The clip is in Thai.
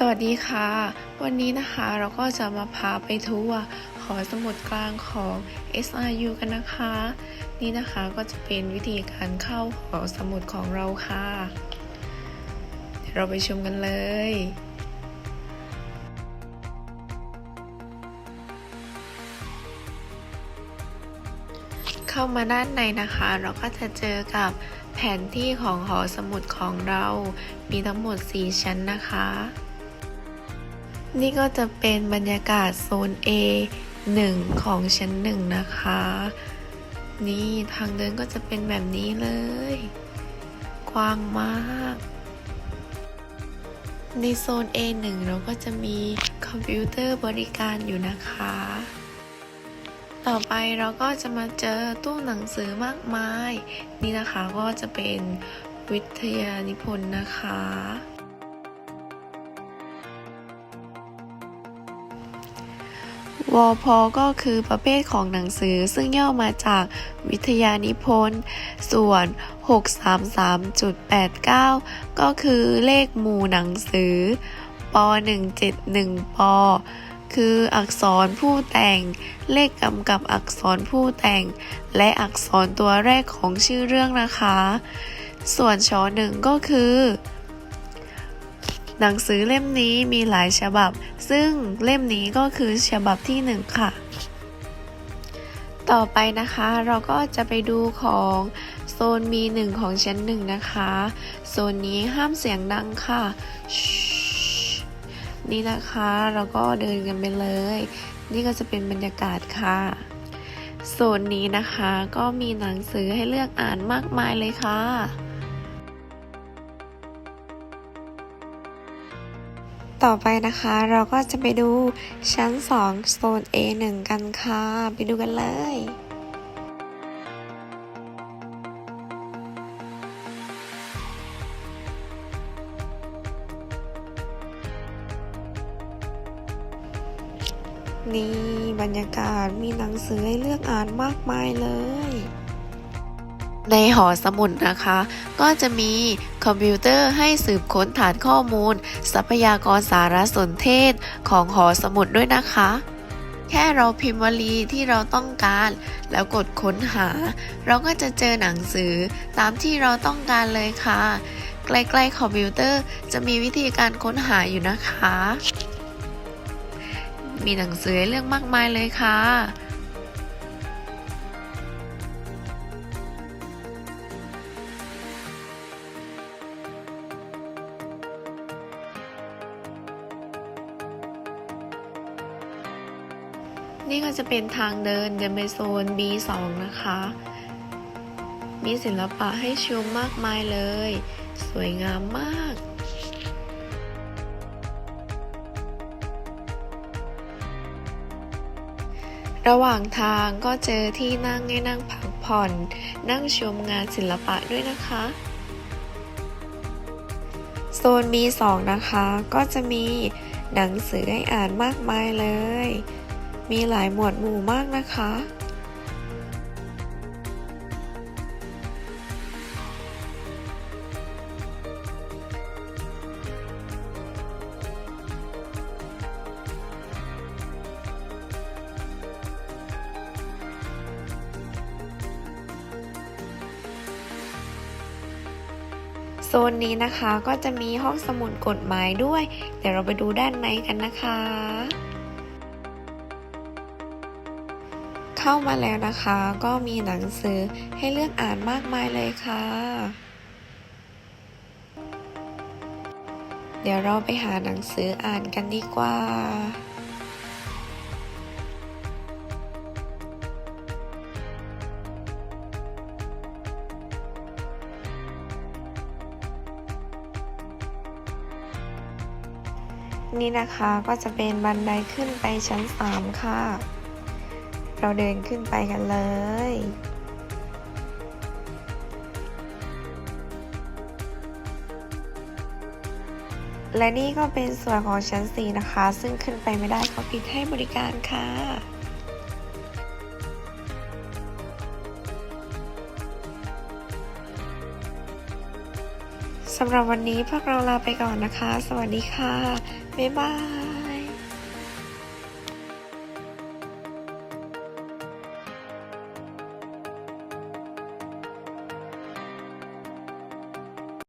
สวัสดีค่ะ วันนี้นะคะเราก็จะมาพาไปทัวร์หอสมุดกลางของ SRU กันนะคะ นี่นะคะก็จะเป็นวิธีการเข้าหอสมุดของเราค่ะเดี๋ยวเราไปชมกันเลยเข้ามาด้านในนะคะ เราก็จะเจอกับแผนที่ของหอสมุดของเรา มีทั้งหมด 4 ชั้นนะคะ นี่ก็จะเป็นบรรยากาศโซน A 1 ของชั้น 1 นะคะ นี่ทางเดินก็จะเป็นแบบนี้เลย กว้างมาก ในโซน A1 เราก็จะมีคอมพิวเตอร์บริการอยู่นะคะ ต่อไปเราก็จะมาเจอตู้หนังสือมากมาย นี่นะคะก็จะเป็นวิทยานิพนธ์นะคะ วอพก็คือประเภทของหนังสือซึ่งย่อมาจากวิทยานิพนธ์ ส่วน 633.89 ก็คือเลขหมู่หนังสือป171ปคืออักษรผู้แต่ง เลขกำกับอักษรผู้แต่ง และอักษรตัวแรกของชื่อเรื่องนะคะ ส่วนชอหนึ่งก็คือ หนังสือเล่มนี้มีหลายฉบับ ซึ่งเล่มนี้ก็คือฉบับที่หนึ่งค่ะ ต่อไปนะคะเราก็จะไปดูของโซน B1 ของชั้นหนึ่งนะคะ โซนนี้ห้ามเสียงดังค่ะ นี่นะคะเราก็เดินกันไปเลย นี่ก็จะเป็นบรรยากาศค่ะโซนนี้นะคะก็มีหนังสือให้เลือกอ่านมากมายเลยค่ะ ต่อไปนะคะเราก็จะไปดูชั้น 2 โซน A1 กันค่ะ ไปดูกันเลยนี่บรรยากาศมีหนังสือให้เลือกอ่านมากมายเลย ในหอสมุดนะคะ ก็จะมีคอมพิวเตอร์ให้สืบค้นฐานข้อมูล ทรัพยากรสารสนเทศของหอสมุดด้วยนะคะ แค่เราพิมพ์วลีที่เราต้องการ แล้วกดค้นหา เราก็จะเจอหนังสือตามที่เราต้องการเลยค่ะ ใกล้ๆคอมพิวเตอร์จะมีวิธีการค้นหาอยู่นะคะ มีหนังสือเรื่องมากมายเลยค่ะ นี่ก็จะเป็นทางเดินเดินไปโซน B2 นะคะ มีศิลปะให้ชมมากมายเลย สวยงามมากระหว่างทางก็เจอที่นั่งให้นั่งพักผ่อน นั่งชมงานศิลปะด้วยนะคะ โซน B2 นะคะ ก็จะมีหนังสือให้อ่านมากมายเลย มีหลายหมวดหมู่มากนะคะ โซนนี้นะคะก็จะมีห้องสมุดกฎหมายด้วย เดี๋ยวเราไปดูด้านในกันนะคะ เข้ามาแล้วนะคะ ก็มีหนังสือให้เลือกอ่านมากมายเลยค่ะ เดี๋ยวเราไปหาหนังสืออ่านกันดีกว่านี่นะคะก็จะเป็นบันไดขึ้นไปชั้น 3 ค่ะ เราเดินขึ้นไปกันเลย และนี่ก็เป็นส่วนของชั้น 4 นะคะ ซึ่งขึ้นไปไม่ได้เขาปิดให้บริการค่ะสำหรับวันนี้พวกเราลาไปก่อนนะคะ สวัสดีค่ะ บ๊ายบาย